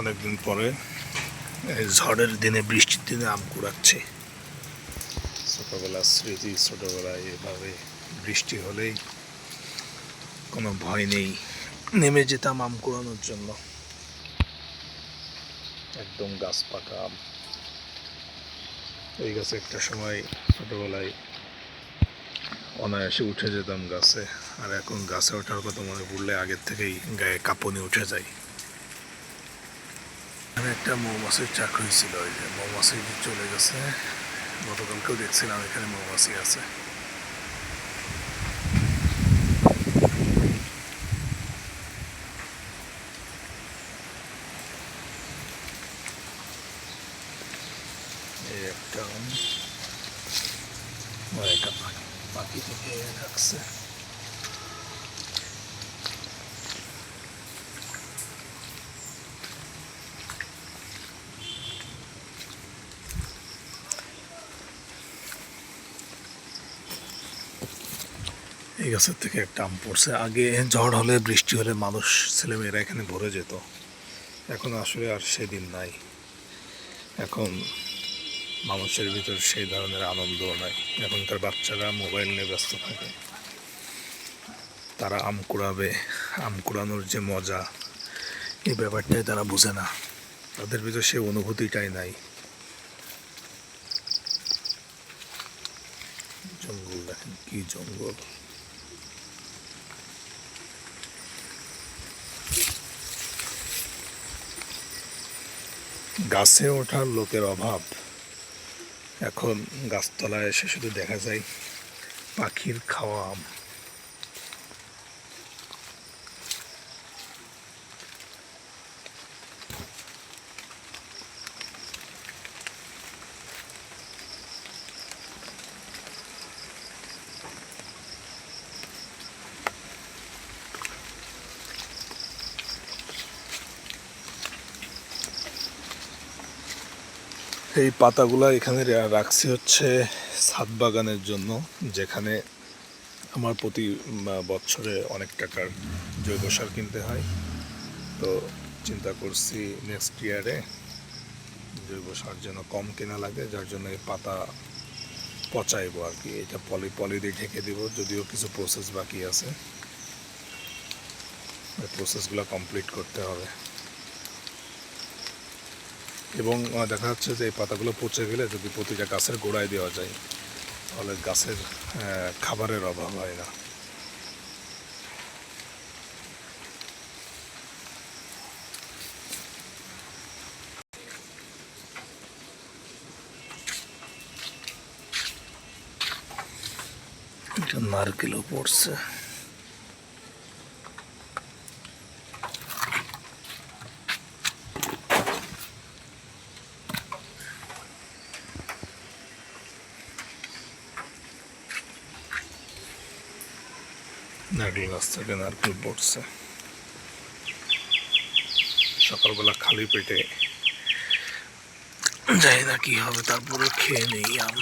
অনেকদিন পরে ঝড়ের দিনে, বৃষ্টির দিনে আম কুড়াচ্ছে। ছোটোবেলার স্মৃতি, ছোটোবেলায় এভাবে বৃষ্টি হলেই কোনো ভয় নেই। নেমে যেতাম আম কুড়ানোর জন্য। একদম গাছ পাকা আম। এই গাছে একটা সময় ছোটোবেলায় অনায়াসে উঠে যেতাম গাছে, আর এখন গাছে ওঠার কথা মনে পড়লে আগের থেকেই গায়ে কাঁপুনি উঠে যায়। একটা মৌমাছির চাকরি ছিল ওই যে মৌমাছি যে চলে গেছে গতকালকেও দেখছিলাম এখানে মৌমাছি আছে এই একটা আম। আর একটা পাখি পাখি থেকে রাখছে এই গাছের থেকে একটা আম পড়ছে। আগে ঝড় হলে, বৃষ্টি হলে মানুষ, ছেলেমেয়েরা এখানে ভরে যেত। এখন আসলে আর সেদিন নাই। এখন মানুষের ভিতর সেই ধরনের আনন্দ নাই। এখনকার বাচ্চারা মোবাইল নিয়ে ব্যস্ত থাকে। তারা আম কুড়াবে। আম কুড়ানোর যে মজা, এই ব্যাপারটাই তারা বোঝে না। তাদের ভিতর সেই অনুভূতিটাই নাই। জঙ্গল, দেখেন কি জঙ্গল। গাছে ওঠার লোকের অভাব। এখন গাছতলায় এসে শুধু দেখা যায় পাখির খাওয়া এই পাতাগুলা এখানে রাখছি হচ্ছে ছাদ বাগানের জন্য, যেখানে আমার প্রতি বছরে অনেক টাকার জৈব সার কিনতে হয়। তো চিন্তা করছি নেক্সট ইয়ারে জৈব সার যেন কম কেনা লাগে, যার জন্য এই পাতা পচাইবো আর কি। এটা পলি পলি দিয়ে ঢেকে দিব, যদিও কিছু প্রসেস বাকি আছে। প্রসেসগুলো কমপ্লিট করতে হবে। এবং দেখা যাচ্ছে যে এই পাতাগুলো পচে গেলে যদি প্রতিটা গাছের গোড়ায় দেওয়া যায়, তাহলে গাছের খাবারের অভাব হয় না। নারকেলও পড়ছে। নারকেল গাছ থেকে নারকেল পড়ছে। সকালবেলা খালি পেটে, যাই না কি হবে তারপরে খেয়ে নেই আম।